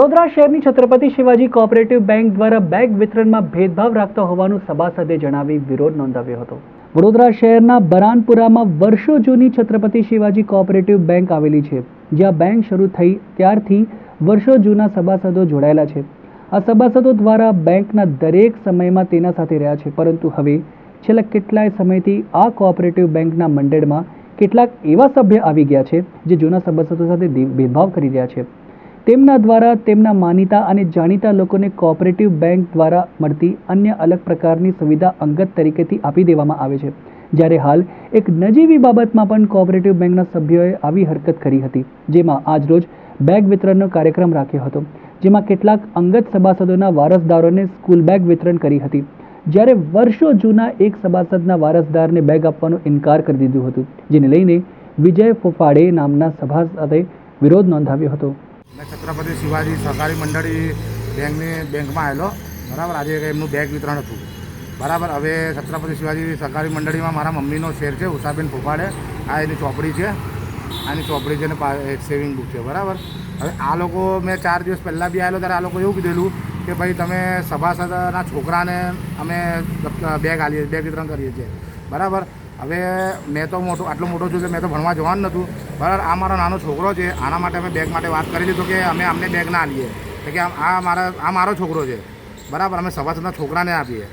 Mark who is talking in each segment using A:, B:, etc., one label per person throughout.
A: વડોદરા શહેરની Chhatrapati Shivaji cooperative bank દ્વારા bag વિતરણમાં ભેદભાવ રાખતા હોવાનું સભાસદે જણાવી વિરોધ નોંધાવ્યો હતો. વડોદરા શહેરના બરાનપુરામાં વર્ષો જૂની છત્રપતિ શિવાજી કોઓપરેટિવ બેંક આવેલી છે, જ્યાં બેંક શરૂ થઈ ત્યારથી વર્ષો જૂના સભાસદો જોડાયેલા છે. આ સભાસદો દ્વારા બેંકના દરેક સમયમાં તેના સાથે રહ્યા છે, પરંતુ હવે છેલ્લા કેટલાય સમયથી આ કોઓપરેટિવ બેંકના મંડળમાં કેટલાક એવા સભ્ય આવી ગયા છે, જે જૂના સભાસદો સાથે ભેદભાવ કરી રહ્યા છે. તેમના દ્વારા તેમના માનીતા અને જાણીતા લોકોને કોઓપરેટિવ બેંક દ્વારા મળતી અન્ય અલગ પ્રકારની સુવિધા અંગત તરીકેથી આપી દેવામાં આવે છે. જ્યારે હાલ એક નજીવી બાબતમાં પણ કોઓપરેટિવ બેંકના સભ્યોએ આવી હરકત કરી હતી, જેમાં આજરોજ બેગ વિતરણનો કાર્યક્રમ રાખ્યો હતો, જેમાં કેટલાક અંગત સભાસદોના વારસદારોને સ્કૂલ બેગ વિતરણ કરી હતી. જ્યારે વર્ષો જૂના એક સભાસદના વારસદારને બેગ આપવાનો ઇનકાર કરી દીધું હતું, જેને લઈને વિજય ફોફાડે નામના સભાસદે વિરોધ નોંધાવ્યો હતો.
B: મેં છત્રપતિ શિવાજી સહકારી મંડળી બેંકની બેંકમાં આવેલો. બરાબર, આજે એમનું બેગ વિતરણ હતું. બરાબર, હવે છત્રપતિ શિવાજી સહકારી મંડળીમાં મારા મમ્મીનો શેર છે, ઉષાબેન ફોફાડે. આ એની ચોપડી છે. આની ચોપડી છે ને સેવિંગ બુક છે, બરાબર. હવે આ લોકો મેં ચાર દિવસ પહેલાં બી આવેલો, ત્યારે આ લોકો એવું કીધેલું કે ભાઈ તમે સભાસદના છોકરાને અમે બેગ આલીએ બેગ વિતરણ કરીએ છીએ. બરાબર હવે મેં તો મોટો આટલો મોટો છું કે મેં તો ભણવા જવાનું નહોતું. બરાબર આ મારો નાનો છોકરો છે આના માટે અમે બેગ માટે વાત કરી લીધું કે અમે અમને બેગ ના આલીએ. તો કે આ આ મારા આ મારો છોકરો છે. બરાબર અમે સભાસદના છોકરાને આપીએ.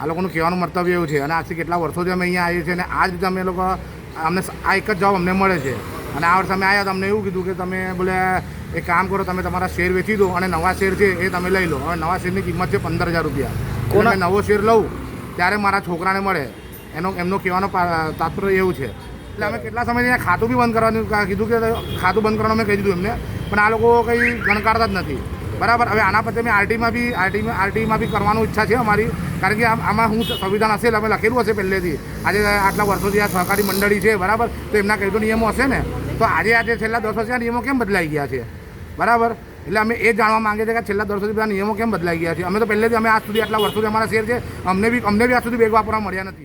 B: આ લોકોનું કહેવાનું મંતવ્ય એવું છે અને આજથી કેટલા વર્ષોથી અમે અહીંયા આવીએ છીએ અને આ જ રીતે અમે લોકો અમને આ એક જ જવાબ અમને મળે છે. અને આ વર્ષે અમે આવ્યા તો અમને એવું કીધું કે તમે બોલે એક કામ કરો તમે તમારા શેર વેચી દો અને નવા શેર છે એ તમે લઈ લો. હવે નવા શેરની કિંમત છે પંદર હજાર રૂપિયા. નવો શેર લઉં ત્યારે મારા છોકરાને મળે. એનો એમનો કહેવાનો તાત્પર્ય એવું છે. એટલે અમે કેટલા સમયથી ખાતું બી બંધ કરવાનું કીધું કે ખાતું બંધ કરવાનું મેં કહી દીધું એમને. પણ આ લોકો કંઈ ગણકારતા જ નથી. બરાબર? હવે આના પછી અમે આરટીમાં બી, આરટીમાં આરટીમાં બી કરવાનું ઈચ્છા છે અમારી. કારણ કે આમ- હું સંવિધાન હશે અમે લખેલું હશે પહેલેથી. આજે આટલા વર્ષોથી આ સહકારી મંડળી છે, બરાબર? તો એમના કંઈ તો નિયમો હશે ને? તો આજે આજે છેલ્લા દસ આ નિયમો કેમ બદલાઈ ગયા છે? બરાબર? એટલે અમે એ જાણવા માંગીએ છીએ કે છેલ્લા દસ વર્ષથી બધા નિયમો કેમ બદલાઈ ગયા છે? અમે તો પહેલેથી, અમે આજ સુધી આટલા વર્ષોથી અમારા શેર છે. અમને બી અમને બી આજ સુધી બેગ વાપરવા મળ્યા નથી.